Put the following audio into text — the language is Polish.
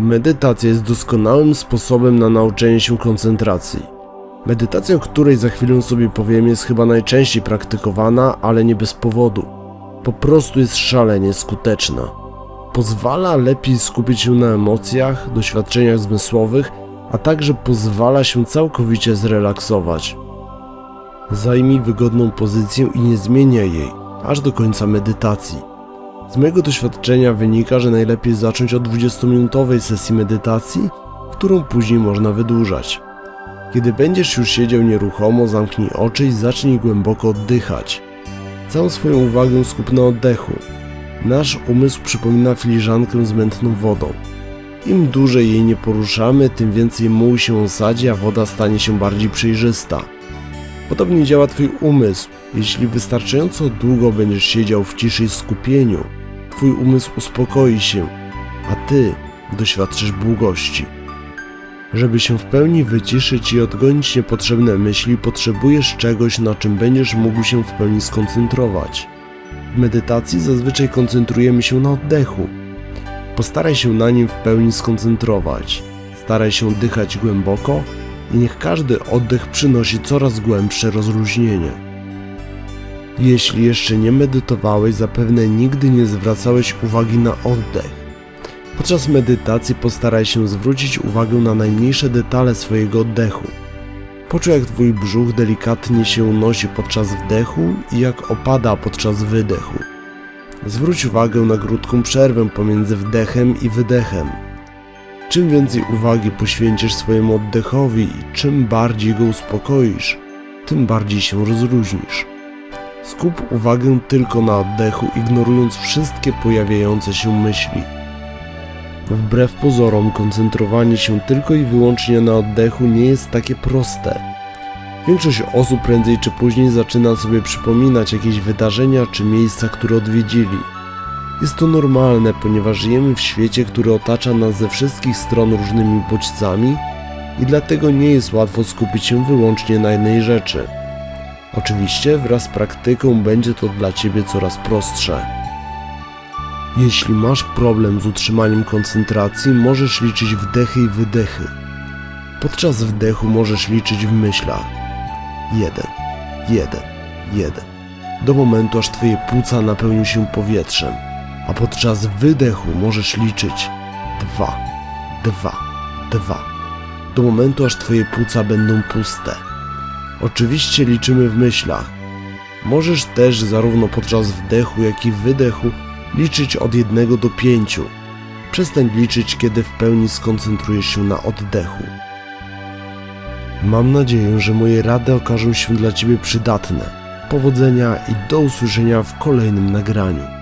Medytacja jest doskonałym sposobem na nauczenie się koncentracji. Medytacja, o której za chwilę sobie powiem, jest chyba najczęściej praktykowana, ale nie bez powodu. Po prostu jest szalenie skuteczna. Pozwala lepiej skupić się na emocjach, doświadczeniach zmysłowych, a także pozwala się całkowicie zrelaksować. Zajmij wygodną pozycję i nie zmieniaj jej, aż do końca medytacji. Z mojego doświadczenia wynika, że najlepiej zacząć od 20-minutowej sesji medytacji, którą później można wydłużać. Kiedy będziesz już siedział nieruchomo, zamknij oczy i zacznij głęboko oddychać. Całą swoją uwagę skup na oddechu. Nasz umysł przypomina filiżankę z mętną wodą. Im dłużej jej nie poruszamy, tym więcej muł się osadzi, a woda stanie się bardziej przejrzysta. Podobnie działa Twój umysł. Jeśli wystarczająco długo będziesz siedział w ciszy i skupieniu, Twój umysł uspokoi się, a Ty doświadczysz błogości. Żeby się w pełni wyciszyć i odgonić niepotrzebne myśli, potrzebujesz czegoś, na czym będziesz mógł się w pełni skoncentrować. W medytacji zazwyczaj koncentrujemy się na oddechu. Postaraj się na nim w pełni skoncentrować. Staraj się dychać głęboko i niech każdy oddech przynosi coraz głębsze rozluźnienie. Jeśli jeszcze nie medytowałeś, zapewne nigdy nie zwracałeś uwagi na oddech. Podczas medytacji postaraj się zwrócić uwagę na najmniejsze detale swojego oddechu. Poczuj jak twój brzuch delikatnie się unosi podczas wdechu i jak opada podczas wydechu. Zwróć uwagę na krótką przerwę pomiędzy wdechem i wydechem. Czym więcej uwagi poświęcisz swojemu oddechowi i czym bardziej go uspokoisz, tym bardziej się rozluźnisz. Skup uwagę tylko na oddechu, ignorując wszystkie pojawiające się myśli. Wbrew pozorom, koncentrowanie się tylko i wyłącznie na oddechu nie jest takie proste. Większość osób prędzej czy później zaczyna sobie przypominać jakieś wydarzenia czy miejsca, które odwiedzili. Jest to normalne, ponieważ żyjemy w świecie, który otacza nas ze wszystkich stron różnymi bodźcami i dlatego nie jest łatwo skupić się wyłącznie na jednej rzeczy. Oczywiście wraz z praktyką będzie to dla Ciebie coraz prostsze. Jeśli masz problem z utrzymaniem koncentracji, możesz liczyć wdechy i wydechy. Podczas wdechu możesz liczyć w myślach. 1, 1, 1. Do momentu, aż Twoje płuca napełnią się powietrzem. A podczas wydechu możesz liczyć 2, 2, 2. Do momentu, aż Twoje płuca będą puste. Oczywiście liczymy w myślach. Możesz też zarówno podczas wdechu, jak i wydechu liczyć od 1 do 5. Przestań liczyć, kiedy w pełni skoncentrujesz się na oddechu. Mam nadzieję, że moje rady okażą się dla Ciebie przydatne. Powodzenia i do usłyszenia w kolejnym nagraniu.